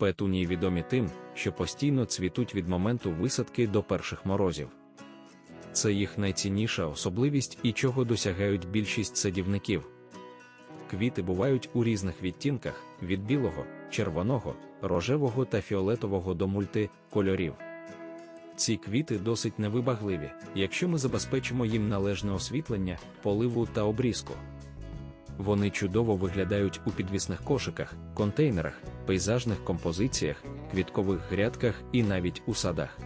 Петунії відомі тим, що постійно цвітуть від моменту висадки до перших морозів. Це їх найцінніша особливість і чого досягають більшість садівників. Квіти бувають у різних відтінках: від білого, червоного, рожевого та фіолетового до мульти кольорів. Ці квіти досить невибагливі, якщо ми забезпечимо їм належне освітлення, поливу та обрізку. Вони чудово виглядають у підвісних кошиках, контейнерах, пейзажних композиціях, квіткових грядках і навіть у садах.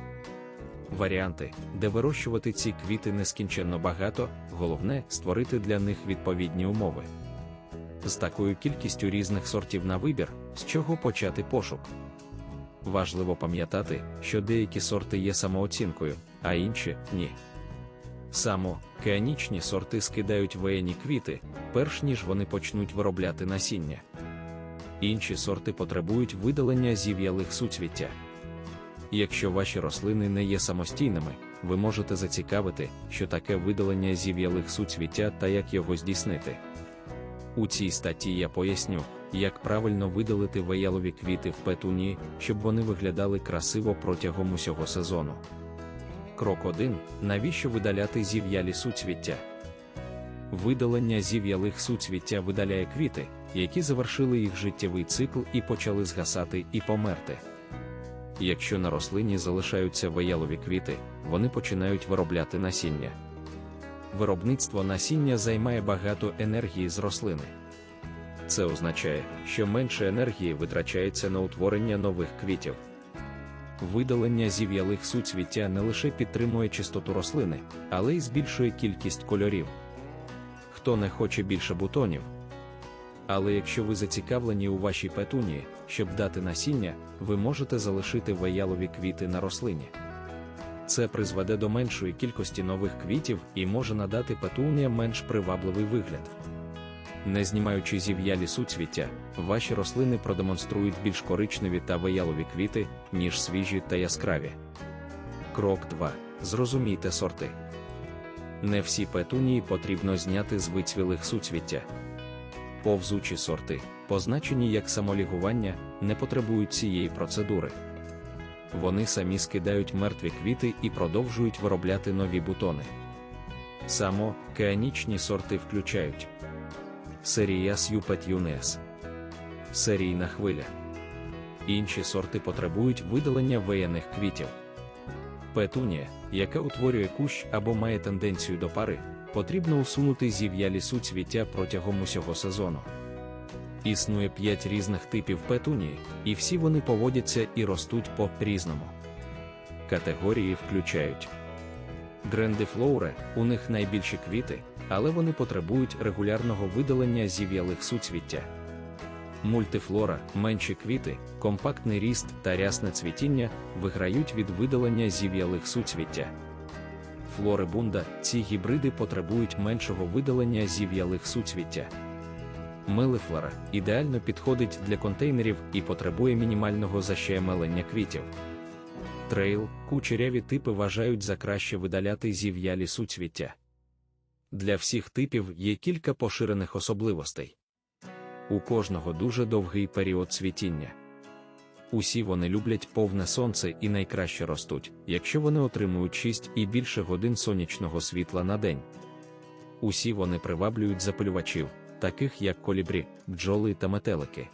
Варіанти, де вирощувати ці квіти нескінченно багато, головне створити для них відповідні умови. З такою кількістю різних сортів на вибір, з чого почати пошук. Важливо пам'ятати, що деякі сорти є самооцінкою, а інші ні. Само кеанічні сорти скидають веяні квіти, перш ніж вони почнуть виробляти насіння. Інші сорти потребують видалення зів'ялих суцвіття. Якщо ваші рослини не є самостійними, ви можете зацікавити, що таке видалення зів'ялих суцвіття та як його здійснити. У цій статті я поясню, як правильно видалити веялові квіти в петунії, щоб вони виглядали красиво протягом усього сезону. Крок 1. Навіщо видаляти зів'ялі суцвіття? Видалення зів'ялих суцвіття видаляє квіти, які завершили їх життєвий цикл і почали згасати і померти. Якщо на рослині залишаються веялові квіти, вони починають виробляти насіння. Виробництво насіння займає багато енергії з рослини. Це означає, що менше енергії витрачається на утворення нових квітів. Видалення зів'ялих суцвіття не лише підтримує чистоту рослини, але й збільшує кількість кольорів. Хто не хоче більше бутонів. Але якщо ви зацікавлені у вашій петунії, щоб дати насіння, ви можете залишити веялові квіти на рослині. Це призведе до меншої кількості нових квітів і може надати петуніям менш привабливий вигляд. Не знімаючи зів'ялі суцвіття, ваші рослини продемонструють більш коричневі та веялові квіти, ніж свіжі та яскраві. Крок 2. Зрозумійте сорти. Не всі петунії потрібно зняти з вицвілих суцвіття. Повзучі сорти, позначені як самолігування, не потребують цієї процедури. Вони самі скидають мертві квіти і продовжують виробляти нові бутони. Само кеанічні сорти включають серія Сюпет Юнес, серійна хвиля. Інші сорти потребують видалення веяних квітів. Петунія, яка утворює кущ або має тенденцію до пари, потрібно усунути зів'ялі суцвіття протягом усього сезону. Існує п'ять різних типів петунії, і всі вони поводяться і ростуть по різному. Категорії включають грендифлоуре, у них найбільші квіти, але вони потребують регулярного видалення зів'ялих суцвіття. Мультифлора, менші квіти, компактний ріст та рясне цвітіння виграють від видалення зів'ялих суцвіття. Флорибунда, ці гібриди потребують меншого видалення зів'ялих суцвіття. Мелифлора ідеально підходить для контейнерів і потребує мінімального защемелення квітів. Трейл, кучеряві типи вважають за краще видаляти зів'ялі суцвіття. Для всіх типів є кілька поширених особливостей. У кожного дуже довгий період цвітіння. Усі вони люблять повне сонце і найкраще ростуть, якщо вони отримують 6 і більше годин сонячного світла на день. Усі вони приваблюють запилювачів, таких як колібрі, бджоли та метелики.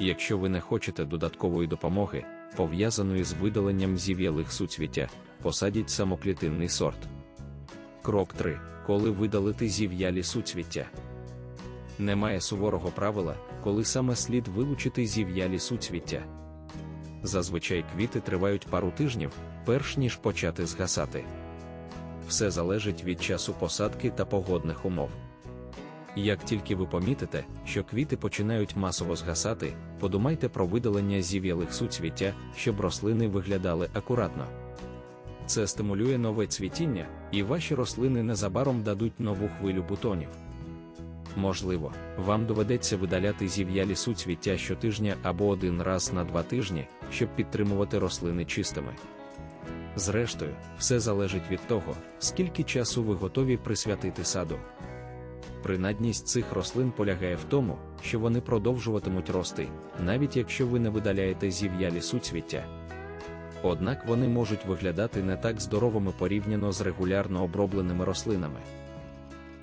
Якщо ви не хочете додаткової допомоги, пов'язаної з видаленням зів'ялих суцвіття, посадіть самоклітинний сорт. Крок 3. Коли видалити зів'ялі суцвіття. Немає суворого правила, коли саме слід вилучити зів'ялі суцвіття. Зазвичай квіти тривають пару тижнів, перш ніж почати згасати. Все залежить від часу посадки та погодних умов. Як тільки ви помітите, що квіти починають масово згасати, подумайте про видалення зів'ялих суцвіття, щоб рослини виглядали акуратно. Це стимулює нове цвітіння, і ваші рослини незабаром дадуть нову хвилю бутонів. Можливо, вам доведеться видаляти зів'ялі суцвіття щотижня або один раз на два тижні, щоб підтримувати рослини чистими. Зрештою, все залежить від того, скільки часу ви готові присвятити саду. Принадність цих рослин полягає в тому, що вони продовжуватимуть рости, навіть якщо ви не видаляєте зів'ялі суцвіття. Однак вони можуть виглядати не так здоровими порівняно з регулярно обробленими рослинами.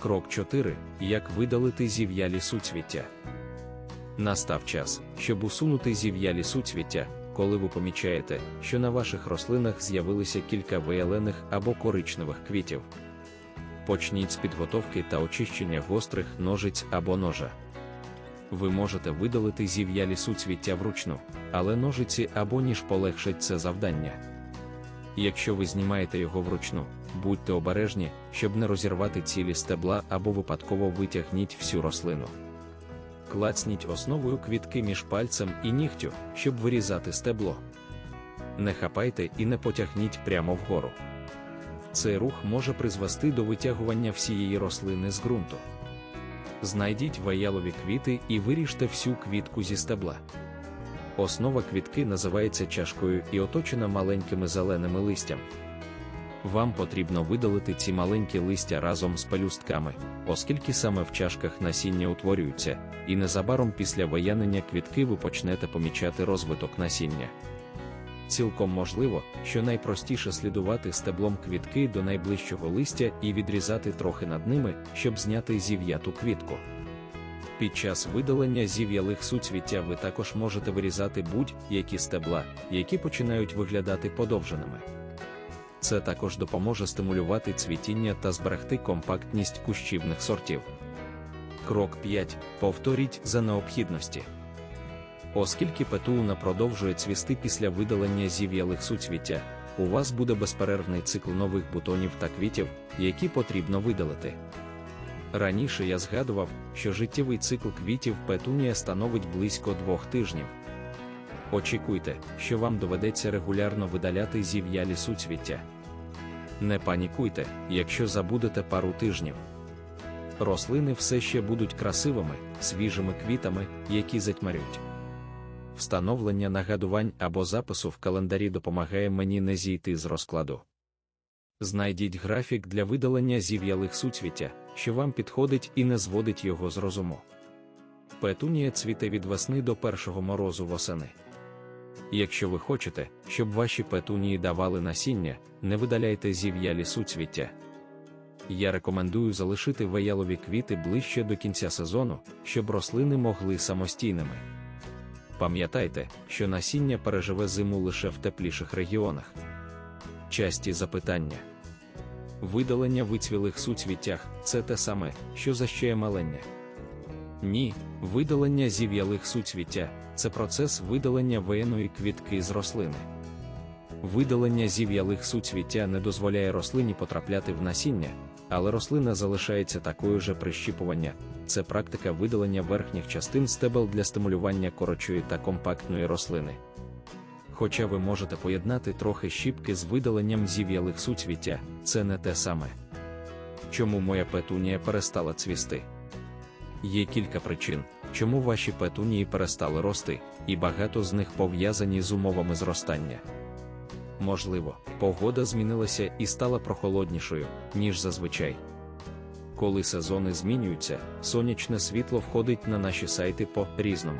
Крок 4. Як видалити зів'ялі суцвіття. Настав час, щоб усунути зів'ялі суцвіття, коли ви помічаєте, що на ваших рослинах з'явилися кілька виялених або коричневих квітів. Почніть з підготовки та очищення гострих ножиць або ножа. Ви можете видалити зів'ялі суцвіття вручну, але ножиці або ніж полегшать це завдання. Якщо ви знімаєте його вручну, будьте обережні, щоб не розірвати цілі стебла або випадково витягніть всю рослину. Клацніть основою квітки між пальцем і нігтю, щоб вирізати стебло. Не хапайте і не потягніть прямо вгору. Цей рух може призвести до витягування всієї рослини з ґрунту. Знайдіть ваялові квіти і виріжте всю квітку зі стебла. Основа квітки називається чашкою і оточена маленькими зеленими листям. Вам потрібно видалити ці маленькі листя разом з пелюстками, оскільки саме в чашках насіння утворюються, і незабаром після виянення квітки ви почнете помічати розвиток насіння. Цілком можливо, що найпростіше слідувати стеблом квітки до найближчого листя і відрізати трохи над ними, щоб зняти зів'яту квітку. Під час видалення зів'ялих суцвіття ви також можете вирізати будь-які стебла, які починають виглядати подовженими. Це також допоможе стимулювати цвітіння та зберегти компактність кущівних сортів. Крок 5. Повторіть за необхідності. Оскільки петуна продовжує цвісти після видалення зів'ялих суцвіття, у вас буде безперервний цикл нових бутонів та квітів, які потрібно видалити. Раніше я згадував, що життєвий цикл квітів петунія становить близько двох тижнів. Очікуйте, що вам доведеться регулярно видаляти зів'ялі суцвіття. Не панікуйте, якщо забудете пару тижнів. Рослини все ще будуть красивими, свіжими квітами, які затьмарють. Встановлення нагадувань або запису в календарі допомагає мені не зійти з розкладу. Знайдіть графік для видалення зів'ялих суцвіття, що вам підходить і не зводить його з розуму. Петунія цвіте від весни до першого морозу восени. Якщо ви хочете, щоб ваші петунії давали насіння, не видаляйте зів'ялі суцвіття. Я рекомендую залишити веялові квіти ближче до кінця сезону, щоб рослини могли самостійними. Пам'ятайте, що насіння переживе зиму лише в тепліших регіонах. Часті запитання. Видалення вицвілих суцвіттях це те саме, що защеямалення. Ні, видалення зів'ялих суцвіття це процес видалення веяної квітки з рослини. Видалення зів'ялих суцвіття не дозволяє рослині потрапляти в насіння, але рослина залишається такою же прищіпування. Це практика видалення верхніх частин стебел для стимулювання коротшої та компактної рослини. Хоча ви можете поєднати трохи щіпки з видаленням зів'ялих суцвіття, це не те саме. Чому моя петунія перестала цвісти? Є кілька причин, чому ваші петунії перестали рости, і багато з них пов'язані з умовами зростання. Можливо, погода змінилася і стала прохолоднішою, ніж зазвичай. Коли сезони змінюються, сонячне світло входить на наші сайти по різному.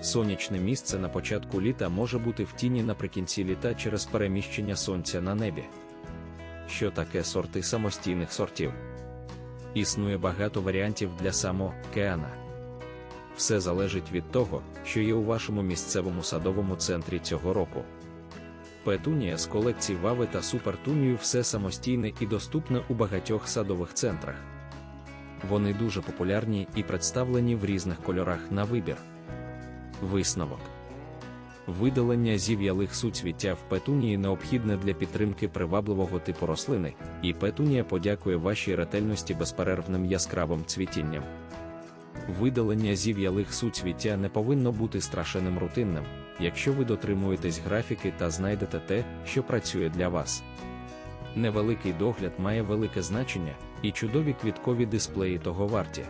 Сонячне місце на початку літа може бути в тіні наприкінці літа через переміщення сонця на небі. Що таке сорти самостійних сортів? Існує багато варіантів для самокеана. Все залежить від того, що є у вашому місцевому садовому центрі цього року. Петунія з колекцій Вави та Супертунію все самостійне і доступне у багатьох садових центрах. Вони дуже популярні і представлені в різних кольорах на вибір. Висновок видалення зів'ялих суцвіття в петунії необхідне для підтримки привабливого типу рослини, і петунія подякує вашій ретельності безперервним яскравим цвітінням. Видалення зів'ялих суцвіття не повинно бути страшенним рутинним, якщо ви дотримуєтесь графіки та знайдете те, що працює для вас. Невеликий догляд має велике значення, і чудові квіткові дисплеї того варті.